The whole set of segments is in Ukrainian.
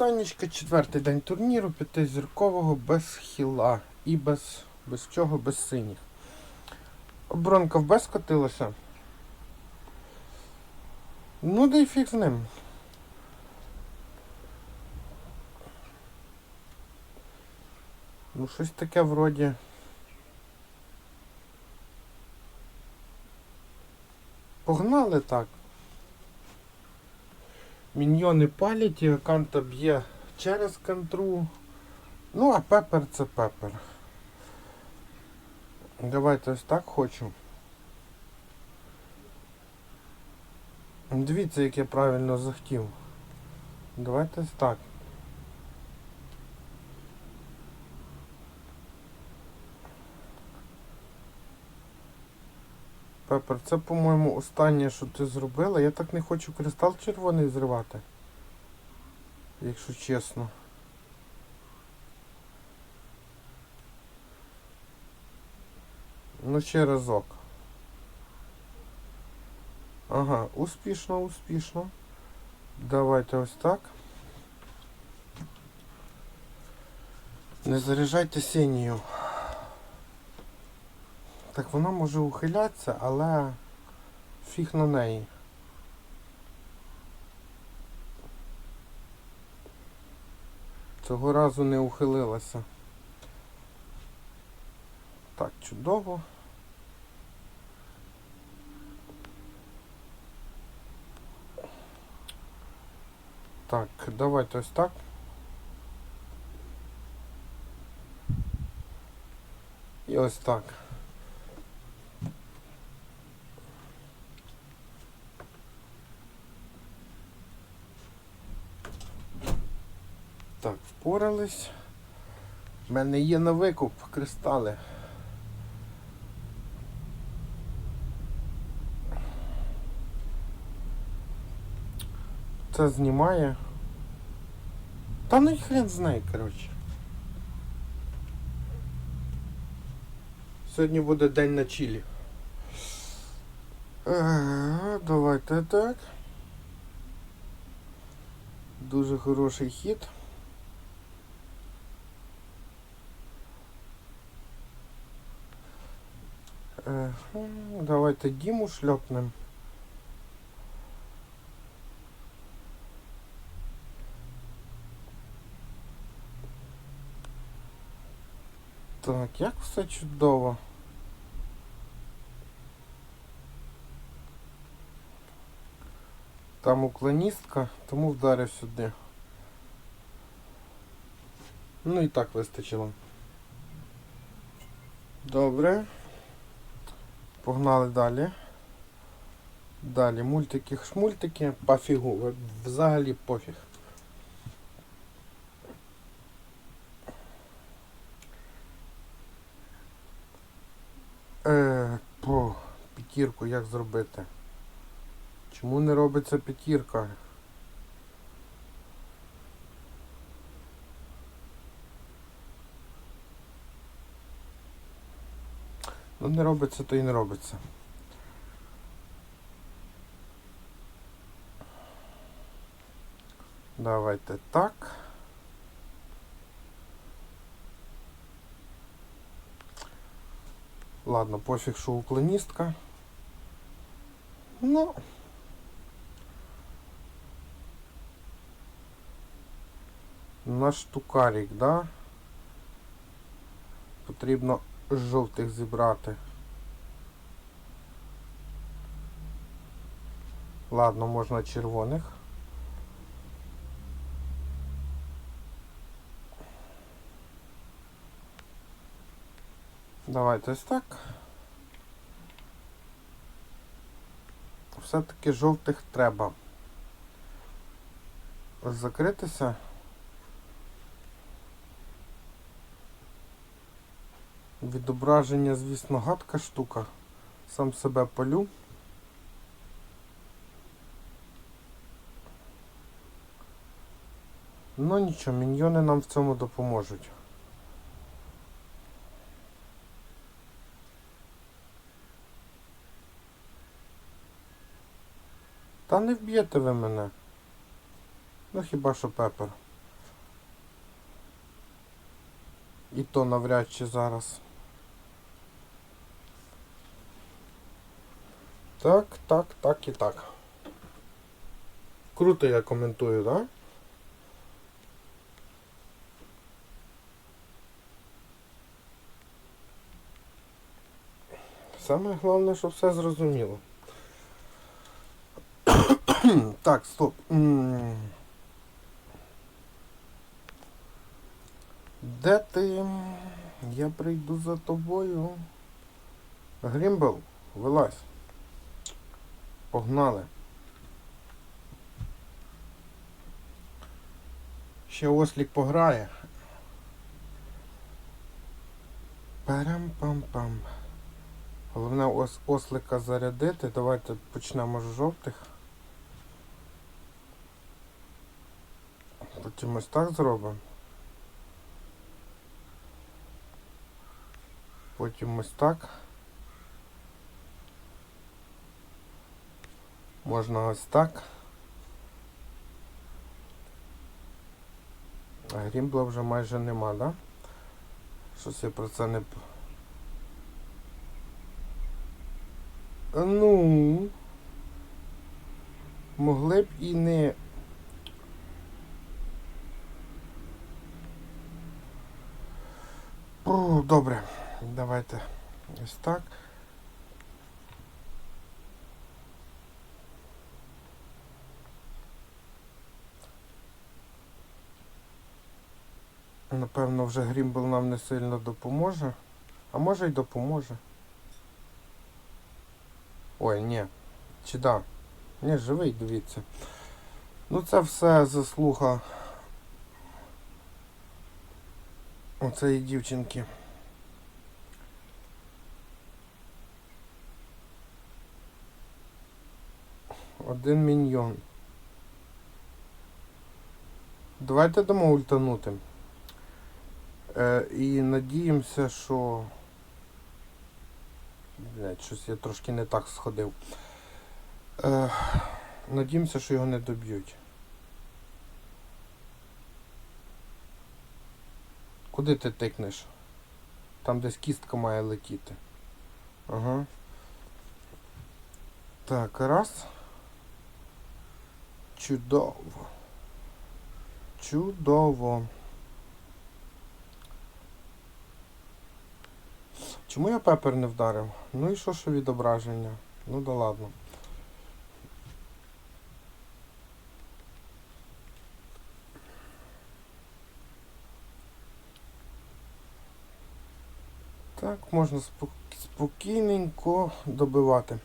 питаннячка. Четвертий день турніру, п'ятизіркового, без хіла і без, без чого, без синіх. Оборонка в Б скотилася. Ну, да й фіг з ним. Ну, щось таке вроді. Погнали так. Міньйони палять, канта б'є через контру. Ну, а пепер це пепер. Давайте ось так хочу. Дивіться, як я правильно захотів. Давайте ось так. Пепер, це, по-моєму, останнє, що ти зробила. Я так не хочу кристал червоний зривати. Якщо чесно. Ну, ще разок. Ага, успішно, успішно. Давайте ось так. Не заряджайте синію. Так вона може ухилятися, але фіг на неї. Цього разу не ухилилася. Так, чудово. Так, давайте ось так. І ось так. Так, впорались. У мене є на викуп кристали. Це знімає. Та ну і хрен знає, коротше. Сьогодні буде день на чилі. Е, Давайте так. Дуже хороший хід. Е, м, Давайте Діму шльопнем. Так, як все чудово. Там уклоністка, тому вдарив сюди. Ну і так вистачило. Добре. Погнали далі. Далі мультики, шмультики, пофігу. Взагалі пофіг. Е, по п'ятірку як зробити? Чому не робиться п'ятірка? Не робиться, то і не робиться. Давайте так. Ладно, пофіг, що уклоністка. Ну. Наш штукарик, да? Потрібно жовтих зібрати. Ладно, можна червоних. Давайте ось так. Все-таки жовтих треба закритися. Відображення, звісно, гадка штука. Сам себе палю. Ну нічого, міньйони нам в цьому допоможуть. Та не вб'єте ви мене. Ну хіба що пепер. І то навряд чи зараз. Так, так, так і так. Круто я коментую, так? Да? Саме головне, що все зрозуміло. так, стоп. Де ти? Я прийду за тобою. Грімбл, вилазь. Погнали. Ще ослік пограє. Парам-пам-пам. Головне ос ослика зарядити. Давайте почнемо з жовтих. Потім ось так зробимо. Потім ось так. Можна ось так. А грімбла вже майже нема, да? Щось я про це не... Ну. Могли б і не. Добре. Давайте ось так. Напевно, вже Грімбл нам не сильно допоможе. А може й допоможе. Ой, ні. Чи да? Ні, живий, дивіться. Ну це все заслуга оцеї дівчинки. Один міньйон. Давайте дамо ультанути. Е, і надіємося, що... Блять, щось я трошки не так сходив. Е, надіємося, що його не доб'ють. Куди ти тикнеш? Там десь кістка має летіти. Ага. Так, раз. Чудово. Чудово. Чому я пепер не вдарив? Ну і що що відображення? Ну да ладно. Так, можна спок- спокійненько добивати.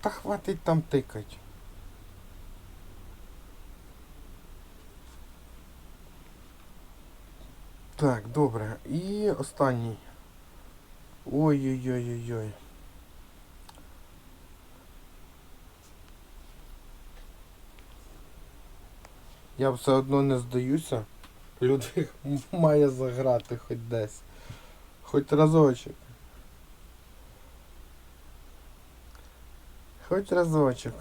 Та хватить там тикать. Так, добре. І останній. Ой-ой-ой-ой-ой. Я все одно не здаюся. Людвиг має заграти хоч десь. Хоч разочок. Хоч разочок.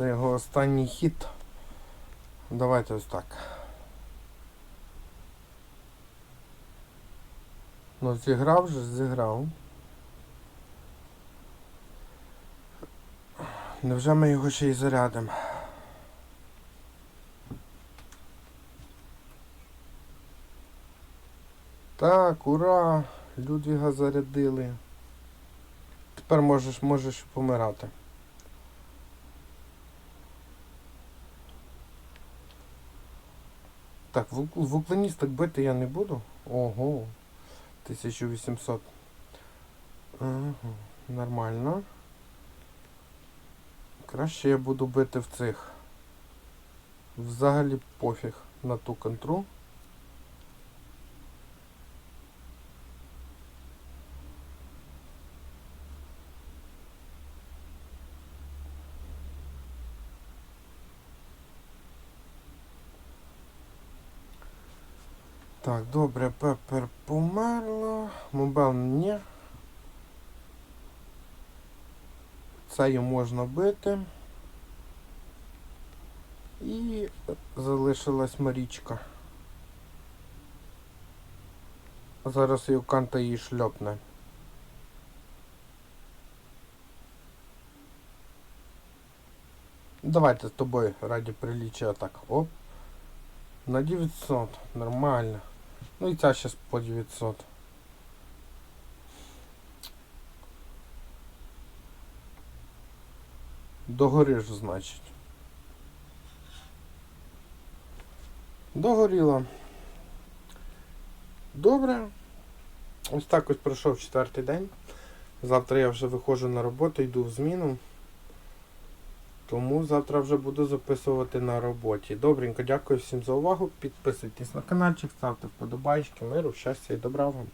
Це його останній хід. Давайте ось так. Ну, зіграв же, зіграв. Невже ми його ще й зарядимо? Так, ура! Людвіга зарядили. Тепер можеш, можеш помирати. Так, в вуклоністок бити я не буду. Ого. 1800. Ага, нормально. Краще я буду бити в цих. Взагалі пофіг на ту контру. Так, добре, Пепер померла. Мобел ні. Цею можна бити. І залишилась Марічка. Зараз і канта її шльопне. Давайте з тобою раді приліччя так. Оп. На 900. Нормально. Ну і ця щас по 900. Догориш, значить. Догоріла. Добре. Ось так ось пройшов четвертий день. Завтра я вже виходжу на роботу, йду в зміну. Тому завтра вже буду записувати на роботі. Добренько, дякую всім за увагу. Підписуйтесь на каналчик, ставте вподобайки, миру, щастя і добра вам.